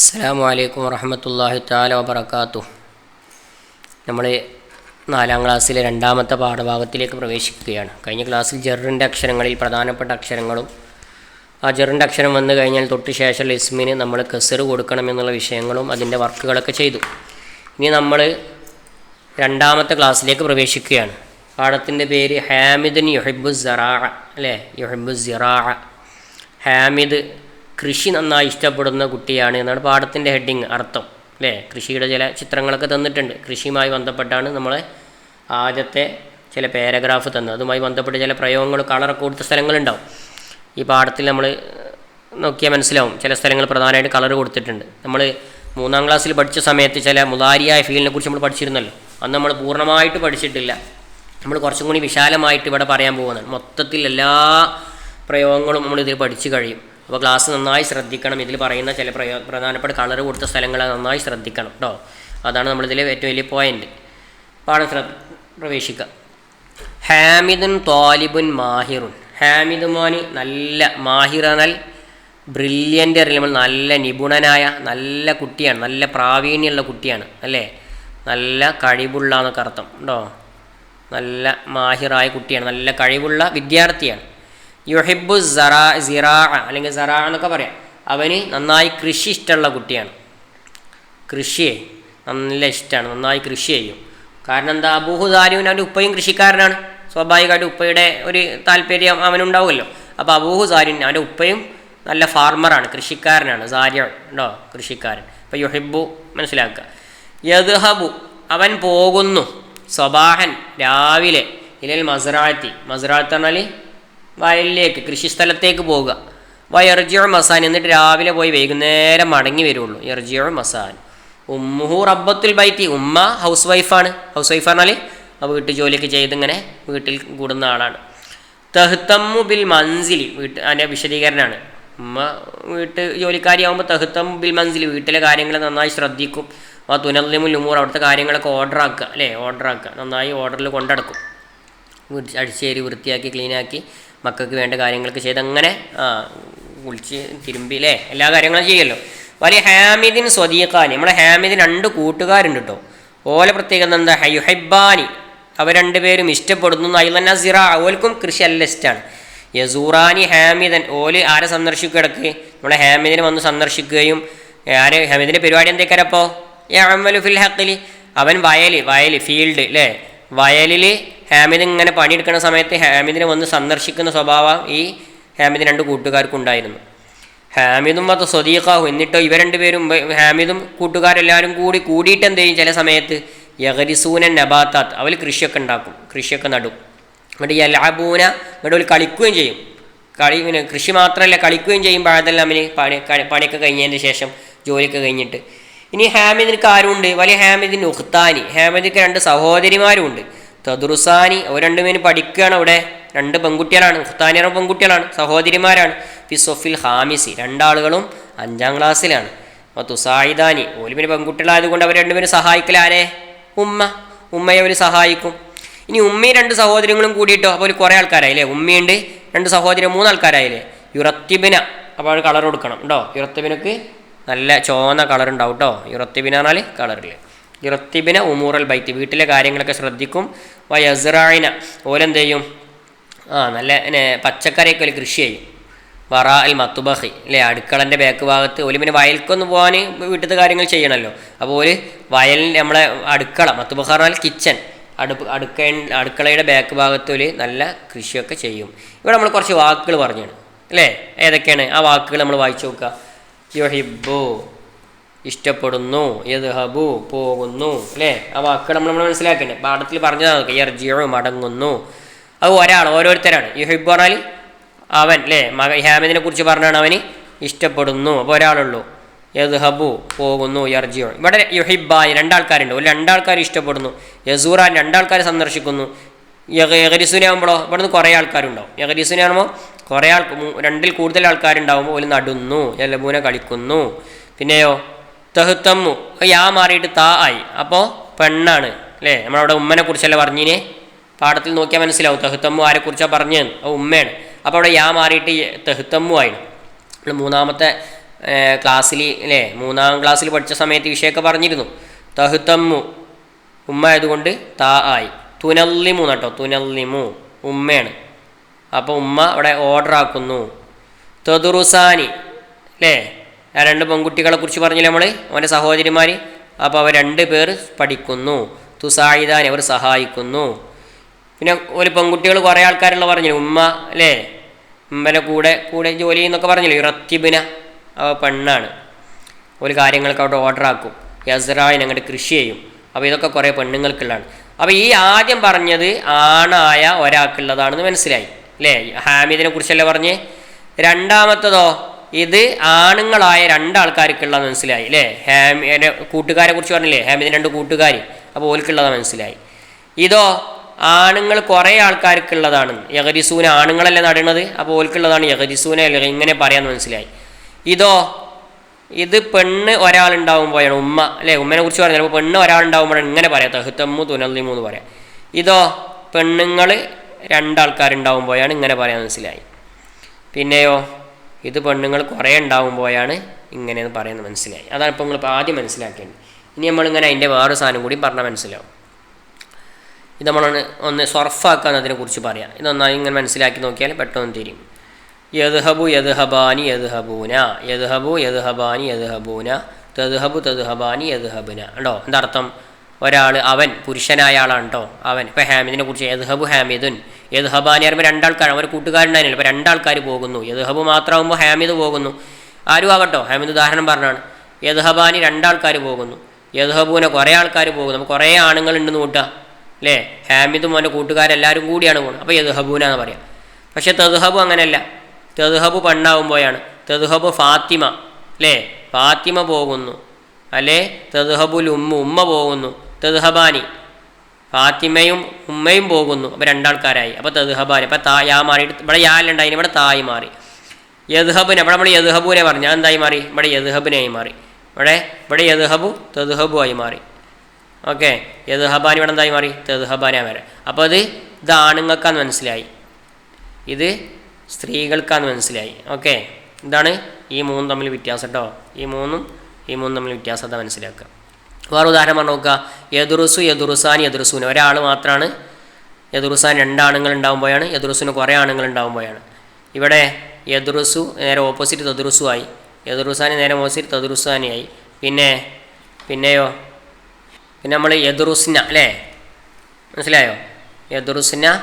അസ്സലാമു അലൈക്കും വറഹമത്തല്ലാഹി താല വബർക്കാത്തു നമ്മൾ നാലാം ക്ലാസ്സിലെ രണ്ടാമത്തെ പാഠഭാഗത്തിലേക്ക് പ്രവേശിക്കുകയാണ്. കഴിഞ്ഞ ക്ലാസ്സിൽ ജെറിന്റെ അക്ഷരങ്ങളിൽ പ്രധാനപ്പെട്ട അക്ഷരങ്ങളും ആ ജെറിന്റെ അക്ഷരം വന്നു കഴിഞ്ഞാൽ തൊട്ട് ശേഷമുള്ള ഇസ്മിന് നമ്മൾ കെസറ് കൊടുക്കണമെന്നുള്ള വിഷയങ്ങളും അതിന്റെ വർക്കുകളൊക്കെ ചെയ്തു. ഇനി നമ്മൾ രണ്ടാമത്തെ ക്ലാസ്സിലേക്ക് പ്രവേശിക്കുകയാണ്. പാഠത്തിന്റെ പേര് ഹാമിദിൻ യുഹിബു അല്ലേ? യുഹിബു ഹാമിദ് കൃഷി നന്നായി ഇഷ്ടപ്പെടുന്ന കുട്ടിയാണ് എന്നാണ് പാഠത്തിന്റെ ഹെഡിങ് അർത്ഥം അല്ലേ? കൃഷിയുടെ ചില ചിത്രങ്ങളൊക്കെ തന്നിട്ടുണ്ട്. കൃഷിയുമായി ബന്ധപ്പെട്ടാണ് നമ്മളെ ആദ്യത്തെ ചില പാരഗ്രാഫ് തന്നത്. അതുമായി ബന്ധപ്പെട്ട് ചില പ്രയോഗങ്ങൾ കളറൊക്കെ കൊടുത്ത സ്ഥലങ്ങളുണ്ടാവും. ഈ പാഠത്തിൽ നമ്മൾ നോക്കിയാൽ മനസ്സിലാവും. ചില സ്ഥലങ്ങൾ പ്രധാനമായിട്ട് കളർ കൊടുത്തിട്ടുണ്ട്. നമ്മൾ മൂന്നാം ക്ലാസ്സിൽ പഠിച്ച സമയത്ത് ചില മുതാരിയായ ഫീലിനെ കുറിച്ച് നമ്മൾ പഠിച്ചിരുന്നല്ലോ. അന്ന് നമ്മൾ പൂർണമായിട്ട് പഠിച്ചിട്ടില്ല. നമ്മൾ കുറച്ചും കൂടി വിശാലമായിട്ട് ഇവിടെ പറയാൻ പോകുന്നത് മൊത്തത്തിൽ എല്ലാ പ്രയോഗങ്ങളും നമ്മൾ ഇതിൽ പഠിച്ചു കഴിയും. അപ്പോൾ ക്ലാസ് നന്നായി ശ്രദ്ധിക്കണം. ഇതിൽ പറയുന്ന ചില പ്രയോ പ്രധാനപ്പെട്ട കളർ കൊടുത്ത സ്ഥലങ്ങളെ നന്നായി ശ്രദ്ധിക്കണം കേട്ടോ അതാണ് നമ്മളിതിലെ ഏറ്റവും വലിയ പോയിന്റ് പാഠം പ്രവേശിക്കുക ഹാമിദുൻ താലിബുൻ മാഹിറുൻ. ഹാമിദ് മോനി നല്ല മാഹിറനൽ ബ്രില്യന്റ് അറിയുമ്പോൾ നല്ല നിപുണനായ നല്ല കുട്ടിയാണ്. നല്ല പ്രാവീണ്യമുള്ള കുട്ടിയാണ് അല്ലേ? നല്ല കഴിവുള്ള എന്നൊക്കെ അർത്ഥം കേട്ടോ നല്ല മാഹിറായ കുട്ടിയാണ്. നല്ല കഴിവുള്ള വിദ്യാർത്ഥിയാണ്. യുഹിബു സറാ സിറാ അല്ലെങ്കിൽ സറാ എന്നൊക്കെ പറയാം. അവന് നന്നായി കൃഷി ഇഷ്ടമുള്ള കുട്ടിയാണ്. കൃഷിയെ നല്ല ഇഷ്ടമാണ്. നന്നായി കൃഷി ചെയ്യും. കാരണം എന്താ? അബൂഹുദാരിവിന് അവന്റെ ഉപ്പയും കൃഷിക്കാരനാണ്. സ്വാഭാവികമായിട്ട് ഉപ്പയുടെ ഒരു താല്പര്യം അവനുണ്ടാവുമല്ലോ. അപ്പോൾ അബൂഹു സാരിൻ അവന്റെ ഉപ്പയും നല്ല ഫാർമറാണ് കൃഷിക്കാരനാണ് സാരി ഉണ്ടോ കൃഷിക്കാരൻ. അപ്പോൾ യുഹിബു മനസ്സിലാക്കുക. യദ്ഹബു അവൻ പോകുന്നു സ്വബാഹൻ രാവിലെ ഇല്ലെങ്കിൽ മസറാത്തി. മസറാത്ത് പറഞ്ഞാൽ വയലിലേക്ക് കൃഷിസ്ഥലത്തേക്ക് പോവുക. വയർജിയോ മസാൻ. എന്നിട്ട് രാവിലെ പോയി വൈകുന്നേരം മടങ്ങി വരുള്ളൂ. എർജിയോ മസാൻ. ഉമ്മുഹു റബ്ബത്തുൽ ബൈത്തി. ഉമ്മ ഹൗസ് വൈഫാണ് ഹൗസ് വൈഫ് പറഞ്ഞാൽ അപ്പോൾ വീട്ടു ജോലിയൊക്കെ ചെയ്തിങ്ങനെ വീട്ടിൽ കൂടുന്ന ആളാണ്. തെഹ്തമ്മു ബിൽ മൻസിലി. വീട്ട് അതിന്റെ വിശദീകരണമാണ് ഉമ്മ വീട്ട് ജോലിക്കാരിയാവുമ്പോൾ തെഹ്തമ്മു ബിൽ മൻസിലി. വീട്ടിലെ കാര്യങ്ങൾ നന്നായി ശ്രദ്ധിക്കും. ആ തുനല്ലിമുൽ ഉമൂർ. അവിടുത്തെ കാര്യങ്ങളൊക്കെ ഓർഡർ ആക്കുക അല്ലേ? ഓർഡർ ആക്കുക നന്നായി ഓർഡറിൽ കൊണ്ടടക്കും. അടിച്ചേരി വൃത്തിയാക്കി ക്ലീനാക്കി. മക്കൾക്ക് വേണ്ട കാര്യങ്ങളൊക്കെ ചെയ്ത് അങ്ങനെ ആ കുളിച്ച് തിരുമ്പി അല്ലേ എല്ലാ കാര്യങ്ങളും ചെയ്യല്ലോ. വലിയ ഹാമിദിൻ സ്വദീഖാനി. നമ്മളെ ഹാമിദിൻ രണ്ട് കൂട്ടുകാരുണ്ട് കേട്ടോ ഓലെ പ്രത്യേകത എന്താ? ഹയുഹൈബാനി അവർ രണ്ടുപേരും ഇഷ്ടപ്പെടുന്നു അയ്ലന്ന സിറ. ഓൽക്കും കൃഷി അല്ല ഇഷ്ടമാണ് യസൂറാനി ഹാമിദൻ. ഓൽ ആരെ സന്ദർശിക്കിടക്ക് നമ്മളെ ഹാമിദിനെ വന്ന് സന്ദർശിക്കുകയും ആര് ഹാമിദിന്റെ പരിപാടി എന്തേക്കാരപ്പോൾ ഫിൽ ഹക്കിലി അവൻ വയൽ വയൽ ഫീൽഡ് അല്ലേ വയലിൽ ഹാമിദ് ഇങ്ങനെ പണിയെടുക്കുന്ന സമയത്ത് ഹാമിദിനെ വന്ന് സന്ദർശിക്കുന്ന സ്വഭാവം ഈ ഹാമിദ് രണ്ട് കൂട്ടുകാർക്കുണ്ടായിരുന്നു. ഹാമിദും അത് സ്വദീഖാഹു. എന്നിട്ടോ ഇവ രണ്ടുപേരും ഹാമിദും കൂട്ടുകാരെല്ലാവരും കൂടി കൂടിയിട്ട് എന്ത് ചെയ്യും ചില സമയത്ത്? യഗരിസൂനൻ നബാത്താത്ത്. അവർ കൃഷിയൊക്കെ ഉണ്ടാക്കും. കൃഷിയൊക്കെ നടും. എന്നിട്ട് യലാബൂന എന്നിട്ട് കളിക്കുകയും ചെയ്യും. കളി പിന്നെ കൃഷി മാത്രമല്ല കളിക്കുകയും ചെയ്യും പഴതെല്ലാം അവന് പണി പണിയൊക്കെ കഴിഞ്ഞതിന് ശേഷം ജോലിയൊക്കെ കഴിഞ്ഞിട്ട്. ഇനി ഹാമിദിനക്ക് ആരുണ്ട്? വലിയ ഹാമിദിന് ഉഖ്താനി. ഹാമിദിക്ക് രണ്ട് സഹോദരിമാരുണ്ട്. തദുറുസാനി അവർ രണ്ടുപേരും പഠിക്കുകയാണ് അവിടെ. രണ്ട് പെൺകുട്ടികളാണ്. ഉഖ്താനിയുടെ പെൺകുട്ടികളാണ്. സഹോദരിമാരാണ്. ഫിസൊഫിൽ ഹാമിസി. രണ്ടാളുകളും അഞ്ചാം ക്ലാസ്സിലാണ്. അപ്പോൾ തുസായിദാനി ഓൽ പിന്നെ പെൺകുട്ടികളായതുകൊണ്ട് അവർ രണ്ടുപേരും സഹായിക്കലാരെ ഉമ്മ. ഉമ്മയെ അവർ സഹായിക്കും. ഇനി ഉമ്മയും രണ്ട് സഹോദരങ്ങളും കൂടിയിട്ടോ? അപ്പോൾ ഒരു കുറേ ആൾക്കാരായില്ലേ? ഉമ്മയുണ്ട് രണ്ട് സഹോദരി മൂന്നാൾക്കാരായില്ലേ? യുറത്തിബിന. അപ്പോൾ അവർ കളർ കൊടുക്കണം. കേട്ടോ യുറത്തിബിനക്ക് നല്ല ചുവന്ന കളർ ഉണ്ടാവും കേട്ടോ യുറത്തിബിന എന്നാൽ കളറിൽ യുറത്തിബിന ഉമൂറൽ ബൈറ്റ് വീട്ടിലെ കാര്യങ്ങളൊക്കെ ശ്രദ്ധിക്കും. വയസ്റായിന. ഓലെന്ത് ചെയ്യും? ആ നല്ല പച്ചക്കറിയൊക്കെ ഒരു കൃഷി ചെയ്യും. വറ അൽ മത്തുബഹി അല്ലേ? അടുക്കളന്റെ ബാക്ക് ഭാഗത്ത് ഓൽ പിന്നെ വയൽക്കൊന്ന് പോകാൻ വീട്ടിലത്തെ കാര്യങ്ങൾ ചെയ്യണമല്ലോ അപ്പോൾ ഒരു വയലിൽ നമ്മളെ അടുക്കള മത്തുബഹ പറഞ്ഞാൽ കിച്ചൺ അടുപ്പ് അടുക്ക അടുക്കളയുടെ ബാക്ക് ഭാഗത്ത് ഒരു നല്ല കൃഷിയൊക്കെ ചെയ്യും. ഇവിടെ നമ്മൾ കുറച്ച് വാക്കുകൾ പറഞ്ഞാണ് അല്ലേ? ഏതൊക്കെയാണ്? ആ വാക്കുകൾ നമ്മൾ വായിച്ചു നോക്കുക. യൊഹിബു ഇഷ്ടപ്പെടുന്നു. യദ്ഹബു പോകുന്നു. അല്ലേ? ആ വാക്കുകൾ നമ്മൾ നമ്മൾ മനസ്സിലാക്കണ്ടേ പാഠത്തിൽ പറഞ്ഞതാണ് നോക്കുക യർജിയോ മടങ്ങുന്നു. അത് ഒരാൾ ഓരോരുത്തരാണ്. യുഹിബ് പറഞ്ഞാൽ അവൻ അല്ലേ? മക ഹാമിദിനെ കുറിച്ച് പറഞ്ഞാണ് അവന് ഇഷ്ടപ്പെടുന്നു. അപ്പോൾ ഒരാളുള്ളൂ. യദ്ഹബു പോകുന്നു. യർജിയോ ഇവിടെ യുഹിബായി രണ്ടാൾക്കാരുണ്ട്. ഒരു രണ്ടാൾക്കാർ ഇഷ്ടപ്പെടുന്നു. യസൂറാൻ രണ്ടാൾക്കാർ സന്ദർശിക്കുന്നു. യഗരിസുനാകുമ്പോഴോ ഇവിടെ നിന്ന് കുറേ ആൾക്കാരുണ്ടാവും. യഗരിസുനാകുമ്പോൾ കുറേ ആൾ രണ്ടിൽ കൂടുതൽ ആൾക്കാരുണ്ടാകുമ്പോൾ ഒരു നടുന്നു ജലബൂന കളിക്കുന്നു. പിന്നെയോ തെഹുത്തമ്മു യാ മാറിയിട്ട് താ ആയി. അപ്പോൾ പെണ്ണാണ് അല്ലേ? നമ്മളവിടെ ഉമ്മനെ കുറിച്ചല്ല പറഞ്ഞിനെ? പാഠത്തിൽ നോക്കിയാൽ മനസ്സിലാവും തെഹുത്തമ്മു ആരെക്കുറിച്ചാണ് പറഞ്ഞത് അത് ഉമ്മയാണ്. അപ്പോൾ അവിടെ യാ മാറിയിട്ട് തെഹുത്തമ്മു ആയി. നമ്മൾ മൂന്നാമത്തെ ക്ലാസ്സിൽ അല്ലേ? മൂന്നാം ക്ലാസ്സിൽ പഠിച്ച സമയത്ത് വിഷയമൊക്കെ പറഞ്ഞിരുന്നു. തഹുത്തമ്മു ഉമ്മ ആയതുകൊണ്ട് താ ആയി. തുനല്ലിമു കേട്ടോ തുനല്ലിമു ഉമ്മയാണ്. അപ്പോൾ ഉമ്മ അവിടെ ഓർഡർ ആക്കുന്നു. തൊതുറുസാനി അല്ലേ ആ രണ്ട് പെൺകുട്ടികളെ കുറിച്ച് പറഞ്ഞില്ലേ നമ്മൾ അവന്റെ സഹോദരിമാർ അപ്പോൾ അവർ രണ്ട് പേർ പഠിക്കുന്നു. തുസായിദാനി അവർ സഹായിക്കുന്നു. പിന്നെ ഒരു പെൺകുട്ടികൾ കുറേ ആൾക്കാരുള്ള പറഞ്ഞു ഉമ്മ അല്ലേ ഉമ്മന്റെ കൂടെ കൂടെ ജോലി എന്നൊക്കെ പറഞ്ഞില്ലേ? ഇറത്തിബിന. അവ പെണ്ണാണ്. ഒരു കാര്യങ്ങൾക്ക് അവിടെ ഓർഡർ ആക്കും. യസ്രായൻ അങ്ങോട്ട് കൃഷി ചെയ്യും. അപ്പോൾ ഇതൊക്കെ കുറേ പെണ്ണുങ്ങൾക്കുള്ളതാണ്. അപ്പോൾ ഈ ആദ്യം പറഞ്ഞത് ആണായ ഒരാൾക്കുള്ളതാണെന്ന് മനസ്സിലായി. അല്ലേ ഹാമിദിനെ കുറിച്ചല്ലേ പറഞ്ഞ്? രണ്ടാമത്തതോ ഇത് ആണുങ്ങളായ രണ്ടാൾക്കാർക്കുള്ളത് മനസ്സിലായി അല്ലേ ഹാമി കൂട്ടുകാരെ കുറിച്ച് പറഞ്ഞില്ലേ? ഹാമിദിന് രണ്ട് കൂട്ടുകാർ അപ്പോൾ ഓൽക്കുള്ളതാണ് മനസ്സിലായി. ഇതോ ആണുങ്ങൾ കുറേ ആൾക്കാർക്കുള്ളതാണ്. യഗരിസൂന ആണുങ്ങളല്ലേ നടണത് അപ്പോൾ ഓൽക്കുള്ളതാണ് യഗരിസൂന അല്ലെ? ഇങ്ങനെ പറയാമെന്ന് മനസ്സിലായി. ഇതോ ഇത് പെണ്ണ് ഒരാളുണ്ടാവുമ്പോഴാണ് ഉമ്മ അല്ലേ ഉമ്മനെ കുറിച്ച് പറഞ്ഞാൽ പെണ്ണ് ഒരാളുണ്ടാവുമ്പോഴാണ് ഇങ്ങനെ പറയാം. തഹുത്തമ്മു തുനല്ലിമു എന്ന് പറയാം. ഇതോ പെണ്ണുങ്ങൾ രണ്ടാൾക്കാരുണ്ടാവുമ്പോഴാണ് ഇങ്ങനെ പറയാൻ മനസ്സിലായി. പിന്നെയോ ഇത് പെണ്ണുങ്ങൾ കുറേ ഉണ്ടാവുമ്പോഴാണ് ഇങ്ങനെയെന്ന് പറയുന്നത് മനസ്സിലായി. അതാണ് ഇപ്പോൾ നിങ്ങൾ ആദ്യം മനസ്സിലാക്കേണ്ടത്. ഇനി നമ്മളിങ്ങനെ അതിന്റെ വേറൊരു സാധനം കൂടി പറഞ്ഞാൽ മനസ്സിലാവും. ഇത് നമ്മൾ ഒന്ന് സർഫാക്കാൻ അതിനെക്കുറിച്ച് പറയാം. ഇതൊന്നായി ഇങ്ങനെ മനസ്സിലാക്കി നോക്കിയാൽ പെട്ടെന്ന് തിരിയും. യദ്ഹബു യദ്ഹബാനി യദ്ഹബൂന. യദ്ഹബു യദ്ഹബാനി യദ്ഹബൂന. തദ്ഹബു തദ്ഹബാനി യദ്ഹബുന. ഉണ്ടോ എന്താ അർത്ഥം? ഒരാൾ അവൻ പുരുഷനായ ആളാണ് കേട്ടോ അവൻ. ഇപ്പോൾ ഹാമിദിനെ കുറിച്ച് യദ്ഹബു ഹാമിദുൻ. യദ്ഹബാനി പറയുമ്പോൾ രണ്ടാൾക്കാർ അവർ കൂട്ടുകാരുണ്ടായിരുന്നില്ല ഇപ്പോൾ രണ്ടാൾക്കാർ പോകുന്നു. യദ്ഹബു മാത്രമാകുമ്പോൾ ഹാമിദ് പോകുന്നു. ആരും ആകട്ടോ. ഹാമിദ് ഉദാഹരണം പറഞ്ഞാണ്. യദ്ഹബാനി രണ്ടാൾക്കാർ പോകുന്നു. യദ്ഹബൂനെ കുറേ ആൾക്കാർ പോകുന്നു. അപ്പോൾ കുറേ ആണുങ്ങളുണ്ടെന്ന് കൂട്ടുക അല്ലേ? ഹാമിദും അവന്റെ കൂട്ടുകാരെല്ലാവരും കൂടിയാണ് പോകുന്നത്. അപ്പോൾ യദ്ഹബൂന എന്ന് പറയാം. പക്ഷേ തെദ്ഹബു അങ്ങനെയല്ല. തെദ്ഹബു പെണ്ണാവുമ്പോഴാണ്. തെദ്ഹബു ഫാത്തിമ. അല്ലേ? ഫാത്തിമ പോകുന്നു. അല്ലേ? തെദ്ഹബുൽ ഉമ്മ. ഉമ്മ പോകുന്നു. തെദ്ഹബാനി. ഫാത്തിമയും ഉമ്മയും പോകുന്നു. അപ്പോൾ രണ്ടാൾക്കാരായി. അപ്പോൾ തെദ്ഹബാനി. അപ്പോൾ താ യാ മാറി. ഇവിടെ യാലുണ്ടായി ഇവിടെ തായി മാറി. യദ്ഹബിന്. ഇവിടെ നമ്മൾ യദ്ഹബുനെ പറഞ്ഞു. ഞാൻ എന്തായി മാറി? ഇവിടെ യദ്ഹബിനായി മാറി. ഇവിടെ ഇവിടെ യദ്ഹബു തെദ്ഹബു ആയി മാറി. ഓക്കെ. യദ്ഹബാനി ഇവിടെ എന്തായി മാറി? തെദ്ഹബാനായി മാറി. അപ്പോൾ അത് ഇത് ആണുങ്ങൾക്കാന്ന് മനസ്സിലായി. ഇത് സ്ത്രീകൾക്കാന്ന് മനസ്സിലായി. ഓക്കെ. ഇതാണ് ഈ മൂന്നും തമ്മിൽ വ്യത്യാസം കേട്ടോ ഈ മൂന്നും ഈ മൂന്നും തമ്മിൽ വ്യത്യാസത മനസ്സിലാക്കുക. വേറെ ഉദാഹരണം നോക്കുക. യദുറുസു യദുറുസാൻ യദുറുസൂന്. ഒരാൾ മാത്രമാണ് യദുറുസാൻ രണ്ടാണുങ്ങൾ ഉണ്ടാകുമ്പോഴാണ് യദുറുസിന് കുറേ ആണുങ്ങൾ ഉണ്ടാകുമ്പോഴാണ് ഇവിടെ യദുറുസു നേരെ ഓപ്പോസിറ്റ് തദുറുസു ആയി യദുറുസാനി നേരെ ഓപ്പോസിറ്റ് തദുറുസാനിയായി പിന്നെ പിന്നെയോ? പിന്നെ നമ്മൾ യദുറുസ്ന അല്ലേ? മനസ്സിലായോ? യദുറുസ്ന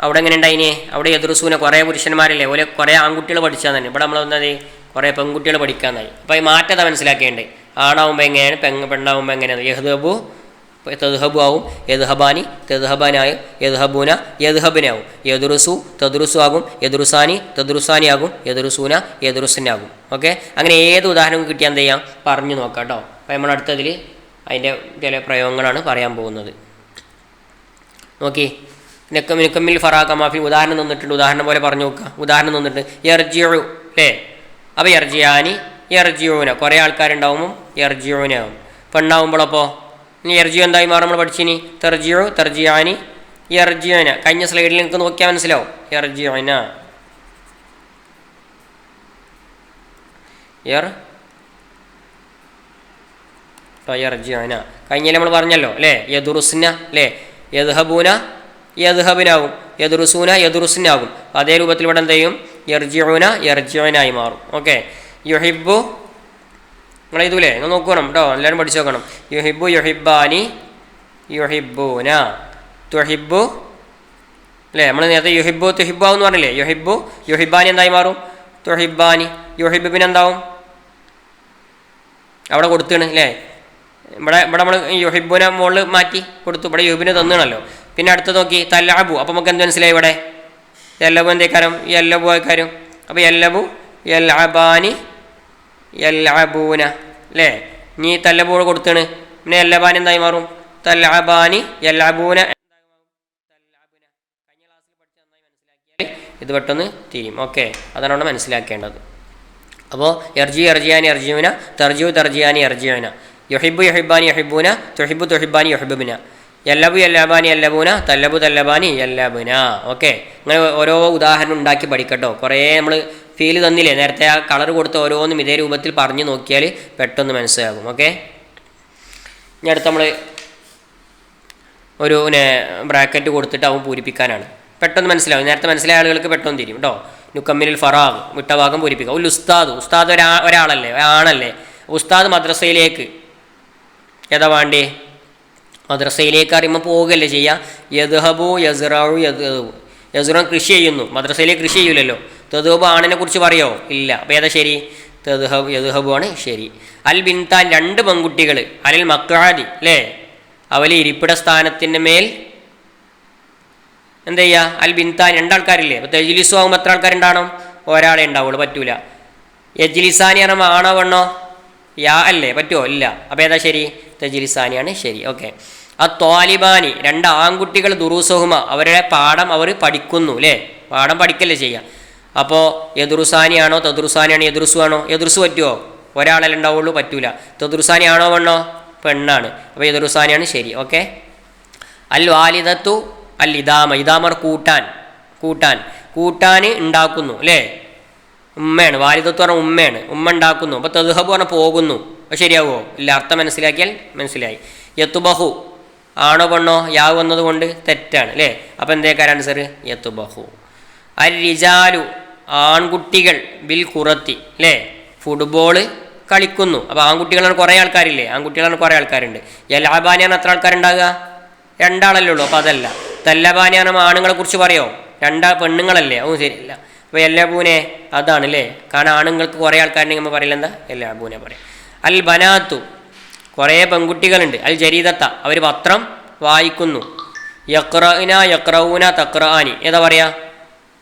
അവിടെ എങ്ങനെ ഉണ്ടായിനെ? അവിടെ യദുറുസുവിനെ കുറേ പുരുഷന്മാരില്ലേ? ഓലെ കുറേ ആൺകുട്ടികൾ പഠിച്ചാൽ തന്നെ ഇവിടെ നമ്മൾ വന്നത് കുറേ പെൺകുട്ടികൾ പഠിക്കാന്നായി. അപ്പോൾ ഈ മാറ്റത മനസ്സിലാക്കേണ്ടേ ആണാവുമ്പോൾ എങ്ങനെയാണ്? പെങ്ങ് പെണ്ണാവുമ്പോൾ എങ്ങനെയാണ്? യഹ്ദബു ഹബു ആവും. യദ്ഹബാനി തെദ്ഹബാനായും യദ്ഹബൂന യദ്ഹബിനാവും. യദുറുസു തദ്റുസു ആകും. യദുറുസാനി തദ്റുസാനി ആകും. യദുറുസൂന യദുറുസിനാകും ഓക്കെ? അങ്ങനെ ഏത് ഉദാഹരണം കിട്ടിയാൽ എന്ത് ചെയ്യാം പറഞ്ഞു നോക്കാം കേട്ടോ അപ്പോൾ നമ്മൾ അടുത്തതിൽ അതിന്റെ ചില പ്രയോഗങ്ങളാണ് പറയാൻ പോകുന്നത്. നോക്കി. നിക്കം നിക്കമ്മിൽ ഫറാഖ മാഫി. ഉദാഹരണം തന്നിട്ടുണ്ട്. ഉദാഹരണം പോലെ പറഞ്ഞു നോക്കുക ഉദാഹരണം തന്നിട്ടുണ്ട്. എർജിയു അല്ലേ അപ്പോൾ എർജിയാനി എർജിയോന കുറേ ആൾക്കാരുണ്ടാവുമ്പം എർജിയോനാവും പെണ്ണാവുമ്പോഴപ്പോൾ ഇനി എർജിയോ എന്തായി മാറും നമ്മൾ പഠിച്ചിനി തെർജിയോ തെർജിയാനി എർജിയോന കഴിഞ്ഞ സ്ലൈഡിൽ നിങ്ങൾക്ക് നോക്കിയാൽ മനസ്സിലാവും. എർജിയോന എർ എർജിയോന കഴിഞ്ഞാൽ നമ്മൾ പറഞ്ഞല്ലോ അല്ലേ? യദുറുസ്ന അല്ലേ? യദ്ഹബൂന യദ്ഹബിനാവും. യദുറുസൂന യദുറുസിനാകും അതേ രൂപത്തിൽ ഇവിടെ എന്ത് ചെയ്യും? യർജിഊന എർജിയോനായി മാറും. ഓക്കെ? യുഹിബു നിങ്ങൾ ഇതൂലേ നിങ്ങൾ നോക്കണം കേട്ടോ എല്ലാവരും പഠിച്ചു നോക്കണം യുഹിബു യുഹിബാനി യുഹിബൂന തുഹിബു അല്ലേ? നമ്മൾ നേരത്തെ യുഹിബു തുഹിബു എന്ന് പറഞ്ഞില്ലേ? യുഹിബു യുഹിബാനി എന്തായി മാറും? തുഹിബാനി യുഹിബു പിന്നെ എന്താവും? അവിടെ കൊടുത്താണ് അല്ലേ? ഇവിടെ ഇവിടെ നമ്മൾ യുഹിബുനെ മുകളിൽ മാറ്റി കൊടുത്തു. ഇവിടെ യുഹിബിനെ തന്നണല്ലോ. പിന്നെ അടുത്ത് നോക്കി തല്ലാബു അപ്പോൾ നമുക്ക് എന്ത് മനസ്സിലായി ഇവിടെ? എല്ലബു എന്തേക്കാരും? എല്ലബു ആയിക്കാരും. അപ്പോൾ എല്ലബു എല്ലബാനി എല്ലബൂന അല്ലേ നീ തല്ലബോൾ കൊടുത്താണ്. പിന്നെ എല്ലബാനി എന്തായി മാറും? തല്ലബാനി യൽഅബൂന ഇത് പെട്ടെന്ന് തിരിയും. ഓക്കെ. അതാണ് അവിടെ മനസ്സിലാക്കേണ്ടത്. അപ്പോൾ എർജി എർജിയാനി എർജിയുന തർജു തർജിയാനി എർജിയുന. യൊഹിബു യൊഹിബാനി യൊഹിബൂന തൊഹിബു തൊഹിബാനി യൊഹിബുബിന എല്ലബു എല്ലബാനി എല്ലബൂന തല്ലബു തല്ലബാനി എല്ലബുന ഓക്കെ. ഇങ്ങനെ ഓരോ ഉദാഹരണം ഉണ്ടാക്കി പഠിക്കട്ടോ. കുറേ നമ്മൾ ഫീൽ തന്നില്ലേ? നേരത്തെ ആ കളർ കൊടുത്ത ഓരോന്നും ഇതേ രൂപത്തിൽ പറഞ്ഞു നോക്കിയാൽ പെട്ടെന്ന് മനസ്സിലാകും ഓക്കെ ഇനി അടുത്ത് നമ്മൾ ഒരു ബ്രാക്കറ്റ് കൊടുത്തിട്ട് അവൻ പൂരിപ്പിക്കാനാണ്. പെട്ടെന്ന് മനസ്സിലാവും. നേരത്തെ മനസ്സിലായ ആളുകൾക്ക് പെട്ടെന്ന് തിരിയും കേട്ടോ നുക്കമ്മിനിൽ ഫറാഗ് വിട്ട ഭാഗം പൂരിപ്പിക്കുക. ഒരു ഉസ്താദ് ഉസ്താദ് ഒരാ ഒരാളല്ലേ ആണല്ലേ ഉസ്താദ് മദ്രസയിലേക്ക്. ഏതാ വേണ്ടേ? മദ്രസയിലേക്ക് അറിയുമ്പോൾ പോവുകയല്ലേ ചെയ്യുക യദ്ഹബു യസ്റാവു യദ്ഹബു യസ്റാൻ കൃഷി ചെയ്യുന്നു. മദ്രസയിലേക്ക് കൃഷി ചെയ്യൂലല്ലോ. തെതുഹബ് ആണിനെ കുറിച്ച് പറയോ? ഇല്ല. അപ്പോൾ ഏതാ ശരി? തെതുഹബ് യദുഹബു ആണ് ശരി. അൽ ബിൻതാൻ രണ്ട് പെൺകുട്ടികൾ അലിൽ മക്കാദി അല്ലേ അവൽ ഇരിപ്പിട സ്ഥാനത്തിന്റെ മേൽ എന്ത് ചെയ്യുക അൽ ബിൻതാൻ രണ്ടാൾക്കാരില്ലേ? അപ്പോൾ തെജിലിസു ആകുമ്പോൾ എത്ര ആൾക്കാരുണ്ടാവണം? ഒരാളെ ഉണ്ടാവുള്ളൂ പറ്റൂല. യജിലിസാനി പറയുമ്പോൾ ആണോ പെണ്ണോ? യാ അല്ലേ? പറ്റുമോ ഇല്ല. അപ്പോൾ ഏതാ ശരി? തജിലിസാനിയാണ് ശരി. ഓക്കെ. ആ തോലിബാനി രണ്ട് ആൺകുട്ടികൾ ദുറൂസഹുമ അവരുടെ പാഠം അവർ പഠിക്കുന്നു അല്ലേ പാഠം പഠിക്കല്ലേ ചെയ്യുക അപ്പോൾ യദുറുസാനിയാണോ തദുറുസാനിയാണോ യദുറുസു ആണോ യദുറുസു പറ്റുമോ ഒരാളല്ലേ ഉണ്ടാവുള്ളൂ പറ്റൂല. തദുർസാനി ആണോ പെണ്ണോ പെണ്ണാണ്. അപ്പോൾ യദുറുസാനിയാണ് ശരി ഓക്കെ? അൽ വാലിദത്തു അൽ ഇദാമ ഇദാമർ കൂട്ടാൻ കൂട്ടാൻ. കൂട്ടാൻ ഉണ്ടാക്കുന്നു അല്ലേ? ഉമ്മയാണ്. വാലിദത്ത് പറഞ്ഞ ഉമ്മയാണ്. ഉമ്മ ഉണ്ടാക്കുന്നു. അപ്പോൾ തെതുഹബ് പറഞ്ഞ പോകുന്നു. അപ്പോൾ ശരിയാവുമോ ഇല്ല അർത്ഥം മനസ്സിലാക്കിയാൽ മനസ്സിലായി. യത്തുബഹു ആണോ പെണ്ണോ? യാവ് വന്നതുകൊണ്ട് തെറ്റാണ് അല്ലേ? അപ്പോൾ എന്തേക്കാരാണ് സർ യത്തുബഹു അൽ റിജാലു ആൺകുട്ടികൾ ബിൽ കുറത്തി അല്ലേ ഫുട്ബോൾ കളിക്കുന്നു. അപ്പോൾ ആൺകുട്ടികളാണ് കുറേ ആൾക്കാരില്ലേ? ആൺകുട്ടികളാണ് കുറേ ആൾക്കാരുണ്ട്. യലാബാനിയാണ് എത്ര ആൾക്കാരുണ്ടാകുക രണ്ടാളല്ലേ ഉള്ളൂ. അപ്പോൾ അതല്ല. തല്ലബാനിയാണ് ആണുങ്ങളെ കുറിച്ച് പറയോ? രണ്ടാ പെണ്ണുങ്ങളല്ലേ? അതും ശരിയല്ല അപ്പോൾ എല്ലാബൂനെ അതാണ് അല്ലേ കാരണം ആണുങ്ങൾക്ക് കുറേ ആൾക്കാരുണ്ടെങ്കിൽ നമ്മൾ പറയില്ല എന്താ? എല്ലാബൂനെ പറയാം. അൽ ബനാത്തു. കുറേ പെൺകുട്ടികളുണ്ട്. അൽ ജരീദത്ത. അവർ പത്രം വായിക്കുന്നു. യക്റന യക്റൌന തക്രാനി ഏതാ പറയാ?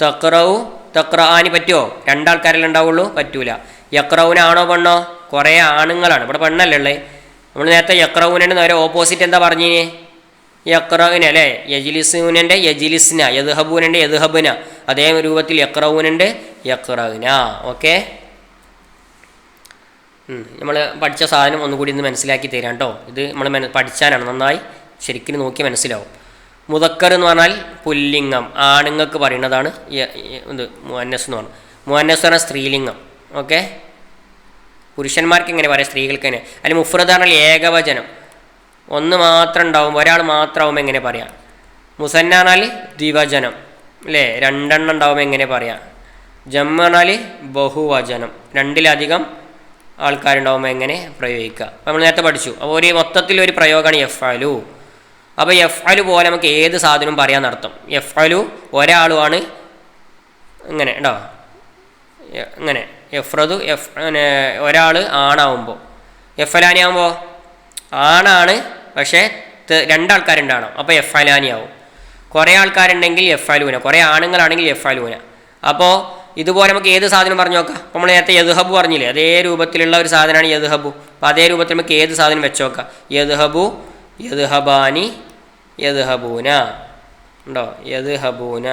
തക്റൌ തക്രാനി പറ്റുമോ രണ്ടാൾക്കാരല്ലേ ഉണ്ടാവുള്ളൂ പറ്റൂല. യക്രൗനാണോ പെണ്ണോ? കുറേ ആണുങ്ങളാണ്. ഇവിടെ പെണ്ണല്ലേ ഉള്ളത് നമ്മൾ നേരത്തെ യക്രൗനന്റെ നേരെ ഓപ്പോസിറ്റ് എന്താ പറഞ്ഞിന്? യക്രൗന അല്ലേ? യജിലിസൂനന്റെ യജിലിസ്ന യദ്ഹബൂനന്റെ യദ്ഹബുന. അതേ രൂപത്തിൽ യക്രൗനന്റെ യക്രൗന ഓക്കെ? നമ്മൾ പഠിച്ച സാധനം ഒന്നുകൂടി ഇന്ന് മനസ്സിലാക്കി തരാം കേട്ടോ. ഇത് നമ്മൾ പഠിച്ചാനാണ് നന്നായി. ശരിക്കും നോക്കി മനസ്സിലാവും. മുതക്കർ എന്ന് പറഞ്ഞാൽ പുല്ലിംഗം. ആണുങ്ങൾക്ക് പറയുന്നതാണ് ഇത് മുഹന്നസ് എന്ന് പറഞ്ഞാൽ മുഹന്നസ് പറഞ്ഞാൽ സ്ത്രീലിംഗം. ഓക്കെ? പുരുഷന്മാർക്ക് എങ്ങനെ പറയാം സ്ത്രീകൾക്ക് എങ്ങനെ അല്ലെങ്കിൽ മുഫ്രദ് പറഞ്ഞാൽ ഏകവചനം. ഒന്ന് മാത്രം ഉണ്ടാവും ഒരാൾ മാത്രമാവുമ്പോൾ എങ്ങനെ പറയാം? മുസന്ന പറഞ്ഞാൽ ദ്വിവചനം. അല്ലേ? രണ്ടെണ്ണം ഉണ്ടാവുമ്പോൾ എങ്ങനെ പറയാം? ജമ്മ പറഞ്ഞാൽ ബഹുവചനം. രണ്ടിലധികം ആൾക്കാരുണ്ടാവുമ്പോൾ എങ്ങനെ പ്രയോഗിക്കുക? നമ്മൾ നേരത്തെ പഠിച്ചു. അപ്പോൾ ഒരു മൊത്തത്തിൽ ഒരു പ്രയോഗമാണ് എഫ് അലു അപ്പോൾ എഫ് അലു പോലെ നമുക്ക് ഏത് സാധനവും പറയാൻ നടത്തും എഫ് അലു ഒരാളുമാണ് ഇങ്ങനെ ഉണ്ടോ ഇങ്ങനെ. എഫ്രദു എഫ് ഒരാൾ ആണാവുമ്പോൾ എഫ് അലാനി ആവുമ്പോൾ ആണാണ് പക്ഷേ രണ്ടാൾക്കാരുണ്ടാണോ അപ്പോൾ എഫ് അലാനി ആവും കുറേ ആൾക്കാരുണ്ടെങ്കിൽ എഫ് അലൂന കുറേ ആണുങ്ങളാണെങ്കിൽ എഫ് അലൂന അപ്പോൾ ഇതുപോലെ നമുക്ക് ഏത് സാധനം പറഞ്ഞു നോക്കാം? അപ്പോൾ നമ്മൾ നേരത്തെ യദ്ഹബു പറഞ്ഞില്ലേ? അതേ രൂപത്തിലുള്ള ഒരു സാധനമാണ് യദ്ഹബു. അപ്പോൾ അതേ രൂപത്തിൽ നമുക്ക് ഏത് സാധനം വെച്ച് നോക്കാം? യദ്ഹബു യദ്ഹബാനി യദ്ഹബൂന. ഉണ്ടോ? യദ്ഹബൂന.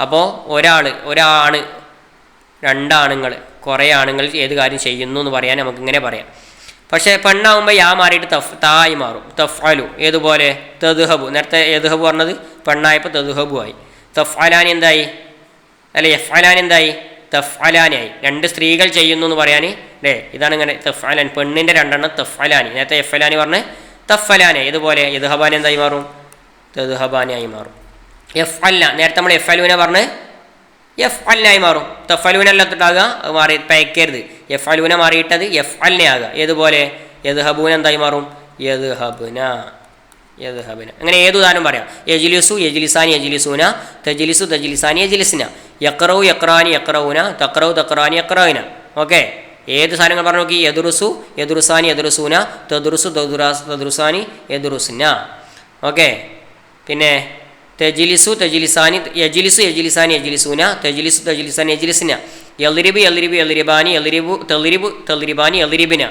അപ്പോൾ ഒരാൾ ഒരാണ് രണ്ടാണുങ്ങൾ കുറേ ആണുങ്ങൾ ഏത് കാര്യം ചെയ്യുന്നു എന്ന് പറയാൻ നമുക്ക് ഇങ്ങനെ പറയാം. പക്ഷേ പെണ്ണാവുമ്പോൾ യാ മാറിയിട്ട് തഫ് തായി മാറും. തഫ് അലു ഏതുപോലെ? തെതുഹബു നേരത്തെ എതുഹബു പറഞ്ഞത് പെണ്ണായപ്പോൾ തെതുഹബു ആയി. തഫ് അലാൻ എന്തായി? അല്ലെ എഫ് അലാൻ എന്തായി? തഫ് അലാനായി രണ്ട് സ്ത്രീകൾ ചെയ്യുന്നു എന്ന് പറയാൻ അല്ലേ ഇതാണ് ഇങ്ങനെ തഫ് അലാൻ പെണ്ണിന്റെ രണ്ടെണ്ണം തഫ് അലാനി നേരത്തെ എഫ് അലാനി പറഞ്ഞ് തഫ് അലാനായി ഇതുപോലെ എതുഹബാൻ എന്തായി മാറും? തെതുഹബാനായി മാറും. എഫ് അല്ല നേരത്തെ നമ്മൾ എഫ് അലുവിനെ പറഞ്ഞ് എഫ് അല്ലായി മാറും. തഫലൂന അല്ലാത്തിട്ടാകുക അത് മാറി പയക്കരുത്. എഫ് അലൂന മാറിയിട്ടത് എഫ് അല്ലേ ആകുക. ഏതുപോലെ? യദ് എന്തായി മാറും? യദ് ഹബുന അങ്ങനെ ഏത് ഉദാഹരണം പറയാം? യജിലിസു യജിലിസാനി യജിലിസൂന. തജിലിസു തജിലിസാനി യജിലിസിന. യക്രൌ യക്രാനി യക്രൌന തക്രൌ തക്രാനി യക്രൌന ഓക്കെ? ഏത് സാധനങ്ങൾ പറഞ്ഞു നോക്കി? യദുറുസു യദുറുസാനി യദുറുസൂന തദുറുസു തദുറാസ് തദുറുസാനി യദുറുസുന ഓക്കെ. പിന്നെ തെജിലിസു തെജിലിസാനി യജിലിസു യജിലിസാനി യജിലിസൂന തെജിലിസു തെജിലിസാനി യജിലിസിന. യലിരിബ് യലിരിബ് യലിരിബാനി യലിരിബു തെളിരിബു തെളിരിബാനി യലിരിബിന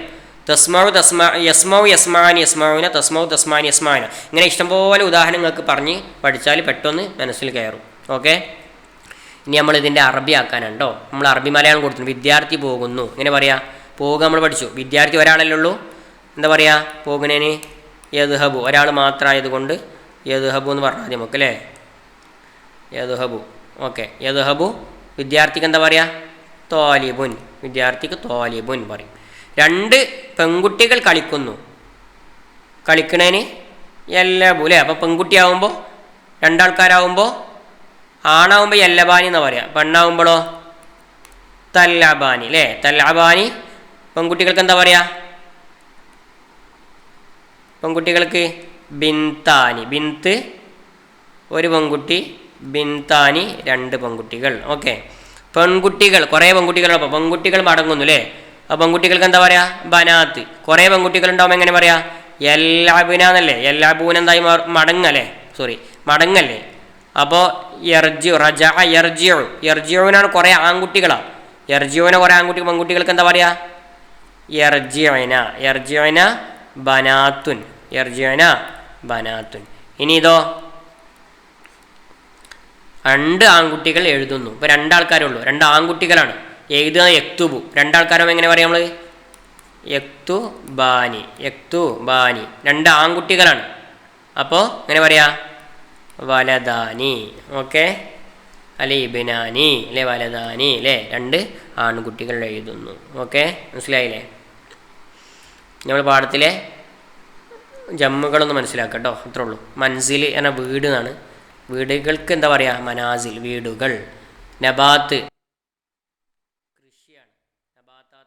തസ്മാവ് തസ്മാ യസ്മാവ് യസ്മാനി യസ്മാവിന തസ്മാവ് തസ്മാനി യസ്മാന. ഇങ്ങനെ ഇഷ്ടംപോലെ ഉദാഹരണങ്ങൾക്ക് പറഞ്ഞ് പഠിച്ചാൽ പെട്ടെന്ന് മനസ്സിൽ കയറും. ഓക്കെ? ഇനി നമ്മൾ ഇതിന്റെ അറബി ആക്കാനുണ്ടോ? നമ്മൾ അറബി മലയാളം കൊടുത്തു. വിദ്യാർത്ഥി പോകുന്നു. ഇങ്ങനെ പറയാ? പോകുക നമ്മൾ പഠിച്ചു. വിദ്യാർത്ഥി ഒരാളല്ലേ ഉള്ളൂ? എന്താ പറയുക പോകുന്നതിന് യദ്ഹബു. ഒരാൾ മാത്രമായതുകൊണ്ട് യദ്ഹബു എന്ന് പറഞ്ഞാൽ മതി നമുക്ക് അല്ലേ യദ്ഹബു. ഓക്കെ. യദ്ഹബു. വിദ്യാർത്ഥിക്ക് എന്താ പറയുക തോലിബുൻ വിദ്യാർത്ഥിക്ക് തോലിബുൻ പറയും. രണ്ട് പെൺകുട്ടികൾ കളിക്കുന്നു. കളിക്കണേന് എല്ലാ ബുലേ അപ്പോൾ പെൺകുട്ടിയാവുമ്പോൾ രണ്ടാൾക്കാരാവുമ്പോൾ ആണാവുമ്പോൾ യല്ലബാനി എന്ന് പറയാം? പെണ്ണാവുമ്പോഴോ തല്ലബാനി അല്ലേ തല്ലബാനി പെൺകുട്ടികൾക്ക് എന്താ പറയുക പെൺകുട്ടികൾക്ക് ബിന്താനി ബിന്ത് ഒരു പെൺകുട്ടി ബിന്താനി രണ്ട് പെൺകുട്ടികൾ. ഓക്കെ. പെൺകുട്ടികൾ കുറേ പെൺകുട്ടികൾ അപ്പോൾ പെൺകുട്ടികൾ മടങ്ങുന്നു അല്ലേ അപ്പോൾ പെൺകുട്ടികൾക്ക് എന്താ പറയുക ബനാത്ത്. കുറേ പെൺകുട്ടികൾ ഉണ്ടാവുമ്പോൾ എങ്ങനെ പറയാ? എല്ലാബുനാന്നല്ലേ? എല്ലാബൂൻ എന്തായി മാറും? മടങ്ങല്ലേ? സോറി മടങ്ങല്ലേ? അപ്പോൾ യർജു റജ എർജിയോ യർജിയുവിനാണ് കുറേ ആൺകുട്ടികളാണ് യർജിയുവിനെ കുറേ ആൺകുട്ടി പെൺകുട്ടികൾക്ക് എന്താ പറയുക എർജിയോന എർജിയോന ബനാത്തുൻ. എർജിയോന ബനാത്തുൻ. ഇനി ഇതോ. രണ്ട് ആൺകുട്ടികൾ എഴുതുന്നു. ഇപ്പോൾ രണ്ടാൾക്കാരേ ഉള്ളൂ. രണ്ട് ആൺകുട്ടികളാണ്. എഴുതുക എക്തുബു രണ്ടാൾക്കാരും എങ്ങനെ പറയാം നമ്മൾ എക്തു ബാനി യക്തു ബാനി രണ്ട് ആൺകുട്ടികളാണ്. അപ്പോൾ എങ്ങനെ പറയാ? വലദാനി ഓക്കെ? അല്ലെ ഇബിനാനി അല്ലെ വലദാനി അല്ലേ? രണ്ട് ആൺകുട്ടികൾ എഴുതുന്നു. ഓക്കെ? മനസ്സിലായില്ലേ? നമ്മൾ പാഠത്തിലെ ജമ്മുകളൊന്ന് മനസ്സിലാക്കട്ടോ കേട്ടോ അത്രേ ഉള്ളൂ. മൻസിൽ എന്ന വീട് എന്നാണ്. വീടുകൾക്ക് എന്താ പറയുക മനാസിൽ വീടുകൾ. നബാത്ത് കൃഷിയാണ്.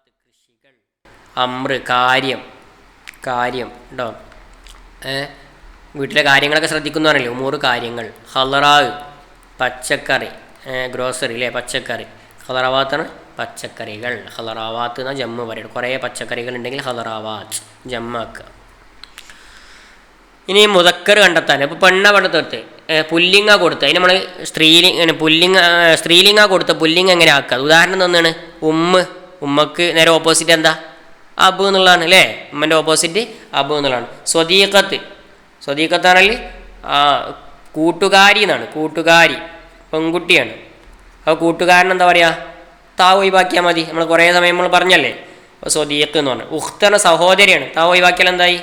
കൃഷികൾ. അമ്ര് കാര്യം. കാര്യം കേട്ടോ. ഏ? വീട്ടിലെ കാര്യങ്ങളൊക്കെ ശ്രദ്ധിക്കുന്നു പറഞ്ഞില്ലേ? ഉമൂറ് കാര്യങ്ങൾ. ഹലറാവ് പച്ചക്കറി. ഗ്രോസറി അല്ലേ പച്ചക്കറി. ഹലറാവാത്താണ് പച്ചക്കറികൾ. ഹലറാവാത്ത് എന്നാൽ ജമ്മ് പറയണം കുറേ പച്ചക്കറികൾ ഉണ്ടെങ്കിൽ ഹലറാവാത്ത്. ജമ്മാക്കുക ഇനി മുതക്കർ കണ്ടെത്താൻ. ഇപ്പോൾ പെണ്ണ പടത്തെടുത്ത് പുല്ലിങ്ങ കൊടുത്ത്. അതിന് നമ്മൾ സ്ത്രീലിംഗ പുല്ലിംഗ സ്ത്രീലിംഗ കൊടുത്ത പുല്ലിംഗ എങ്ങനെ ആക്കുക ഉദാഹരണം തന്നെയാണ് ഉമ്മ ഉമ്മക്ക് നേരെ ഓപ്പോസിറ്റ് എന്താ? അബു എന്നുള്ളതാണ് അല്ലേ ഉമ്മന്റെ ഓപ്പോസിറ്റ് അബു എന്നുള്ളതാണ് സ്വദീഖത്ത് സ്വദീഖത്താണെങ്കിൽ കൂട്ടുകാരി എന്നാണ് കൂട്ടുകാരി പെൺകുട്ടിയാണ്. അപ്പോൾ കൂട്ടുകാരൻ എന്താ പറയുക താ ഒഴിവാക്കിയാൽ മതി. നമ്മൾ കുറേ സമയം നമ്മൾ പറഞ്ഞല്ലേ? അപ്പോൾ സ്വദീഖ് എന്ന് പറഞ്ഞു. ഉഖ്തന സഹോദരിയാണ്. താ ഒഴിവാക്കിയാൽ എന്തായി?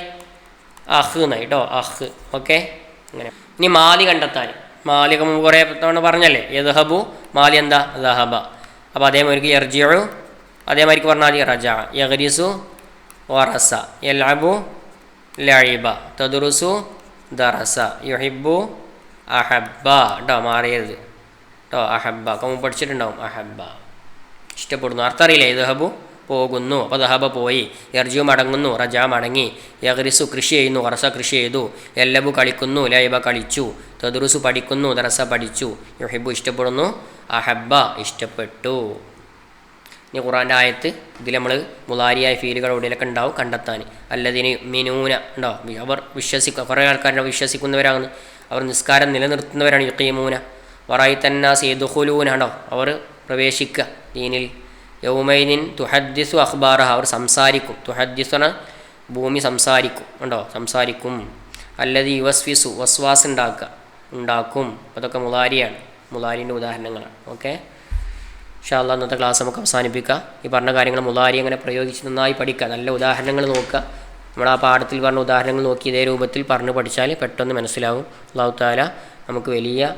അഹ് എന്നായി കേട്ടോ അഹ്. ഓക്കെ? അങ്ങനെ. ഇനി മാലി കണ്ടെത്താൻ. മാലിക കുറേ തവണ പറഞ്ഞല്ലേ? യദ്ഹബു മാലി എന്താ? ദഹബ. അപ്പോൾ അതേമാതിരിക്ക് എർജിയു അതേമാതിരിക്ക് പറഞ്ഞാൽ മതി. റജ യഗ്രിസു വറസ യൽഅബു ലഴിബ തദുറുസു ദറസ യുഹിബു അഹബ്ബ കേട്ടോ മാറിയത്. കേട്ടോ അഹബ്ബ. ഒക്കെ പഠിച്ചിട്ടുണ്ടാവും. അഹബ്ബ. ഇഷ്ടപ്പെടുന്നു. അർത്ഥം അറിയില്ലേ ദഹബു പോകുന്നു. അപ്പോൾ ദഹബ പോയി. എർജു മടങ്ങുന്നു. റജ മടങ്ങി. യഗ്രിസു കൃഷി ചെയ്യുന്നു. വറസ കൃഷി ചെയ്തു. എല്ലബു കളിക്കുന്നു. ലൈബ കളിച്ചു. തദുറുസു പഠിക്കുന്നു. ദറസ പഠിച്ചു. യുഹിബു ഇഷ്ടപ്പെടുന്നു. അഹബ്ബ ഇഷ്ടപ്പെട്ടു. ഇനി ഖുറാന്റെ ആയത്ത് ഇതിൽ നമ്മൾ മുതാരിയായ ഫീലുകൾ എവിടെയൊക്കെ ഉണ്ടാവും കണ്ടെത്താൻ അല്ലതിന് മിനൂന ഉണ്ടോ? അവർ വിശ്വസിക്കുക കുറേ ആൾക്കാരുടെ വിശ്വസിക്കുന്നവരാണ്. അവർ നിസ്കാരം നിലനിർത്തുന്നവരാണ്. യുക്കീമൂന വറായി തന്ന സേദുഹുലൂന ഉണ്ടോ? അവർ പ്രവേശിക്കുക ദീനിൽ. യൗമൈനിൻ തുഹദ്ദിസു അഖ്ബാറഹ. അവർ സംസാരിക്കും. തുഹദ്ദിസുന ഭൂമി സംസാരിക്കും ഉണ്ടോ? സംസാരിക്കും. അല്ലത് യുവസ്വിസു വസ്വാസ് ഉണ്ടാക്കുക ഉണ്ടാക്കും. അതൊക്കെ മുതാരിയാണ്. മുതാരിന്റെ ഉദാഹരണങ്ങളാണ്. ഓക്കെ? ഷാല്ല അന്നത്തെ ക്ലാസ് നമുക്ക് അവസാനിപ്പിക്കുക ഈ പറഞ്ഞ കാര്യങ്ങൾ മുതാരി അങ്ങനെ പ്രയോഗിച്ച് നന്നായി പഠിക്കുക. നല്ല ഉദാഹരണങ്ങൾ നോക്കുക. നമ്മൾ ആ പാഠത്തിൽ പറഞ്ഞ ഉദാഹരണങ്ങൾ നോക്കി ഇതേ രൂപത്തിൽ പറഞ്ഞ് പഠിച്ചാൽ പെട്ടെന്ന് മനസ്സിലാവും. അള്ളാഹു നമുക്ക് വലിയ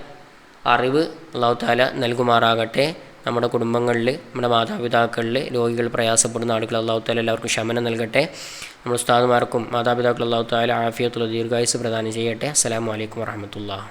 അറിവ് അള്ളാഹു നൽകുമാറാകട്ടെ. നമ്മുടെ കുടുംബങ്ങളിൽ നമ്മുടെ മാതാപിതാക്കളിൽ രോഗികൾ പ്രയാസപ്പെടുന്ന ആളുകൾ അള്ളാഹു താല എല്ലാവർക്കും ശമനം നൽകട്ടെ. നമ്മുടെ ഉസ്താദുമാർക്കും മാതാപിതാക്കൾ അള്ളാഹു താല ആഫിയത്തുള്ള ദീർഘായുസ് പ്രദാനം ചെയ്യട്ടെ. അസ്സലാമു അലൈക്കും വറഹമത്തുള്ള